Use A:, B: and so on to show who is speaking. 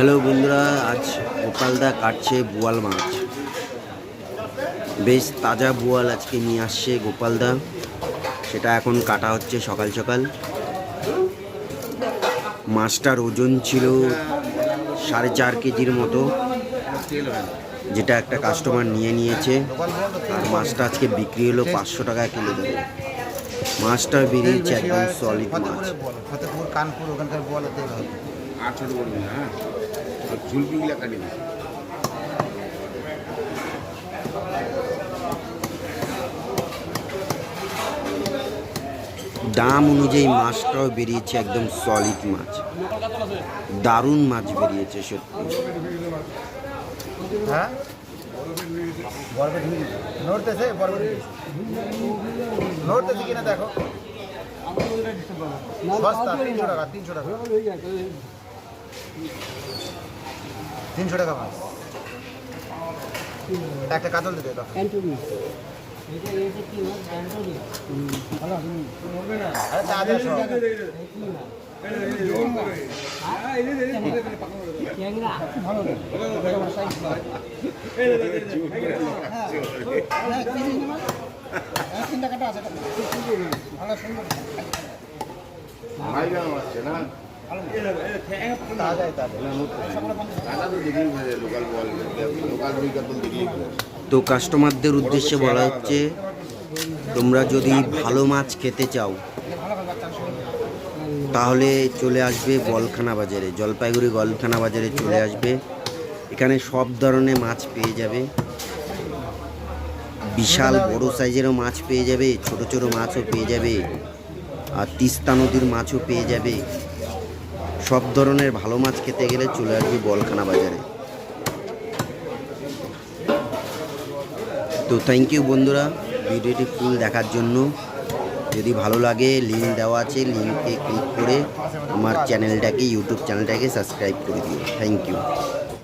A: Hello বন্ধুরা, আজ গোপালদা কাটছে বোয়াল মাছ। বেশ তাজা বোয়াল আজকে নিয়ে আসছে গোপালদা। সেটা এখন কাটা হচ্ছে সকাল সকাল। মাছটার ওজন ছিল সাড়ে চার কেজির মতো, যেটা একটা কাস্টমার নিয়ে নিয়েছে। আর মাছটা আজকে বিক্রি হলো পাঁচশো টাকা কিলো দেবে মাছটা বেরিয়েছে একদম সলিড মাছ।
B: কানপুর ওখানকার তেল হবে
C: আর ঝুলপিগুলো কাটিয়ে দিস
A: দাম অনুযায়ী মাছটাও বেরিয়েছে একদম সলিড মাছ। দারুণ মাছ বেরিয়েছে সত্যি।
B: হ্যাঁ? বরফে ঢুকে দিয়েছে নড়তেছে নড়তেছে কিনা দেখো। সস্তা তিনশো টাকা তিনশো টাকা। তিনশো টাকা মাছ একটা কাতল দিতে দাও আরে তাজা সব
C: ভাই জানা আসছে না
A: তো কাস্টমারদের উদ্দেশ্যে বলা হচ্ছে, তোমরা যদি ভালো মাছ খেতে চাও, তাহলে চলে আসবে গলখানা বাজারে, জলপাইগুড়ি গলখানা বাজারে চলে আসবে। এখানে সব ধরনের মাছ পেয়ে যাবে। বিশাল বড় সাইজেরও মাছ পেয়ে যাবে, ছোট ছোট মাছও পেয়ে যাবে, আর তিস্তা নদীর মাছও পেয়ে যাবে। সব ধরনের ভালো মাছ খেতে গেলে চলে আসবি বলখানা বাজারে। তো থ্যাংক ইউ বন্ধুরা, ভিডিওটি ফুল দেখার জন্য। যদি ভালো লাগে লিঙ্ক দেওয়া আছে লিঙ্কে ক্লিক করে আমার চ্যানেলটাকে ইউটিউব চ্যানেলটাকে সাবস্ক্রাইব করে দিও। Thank you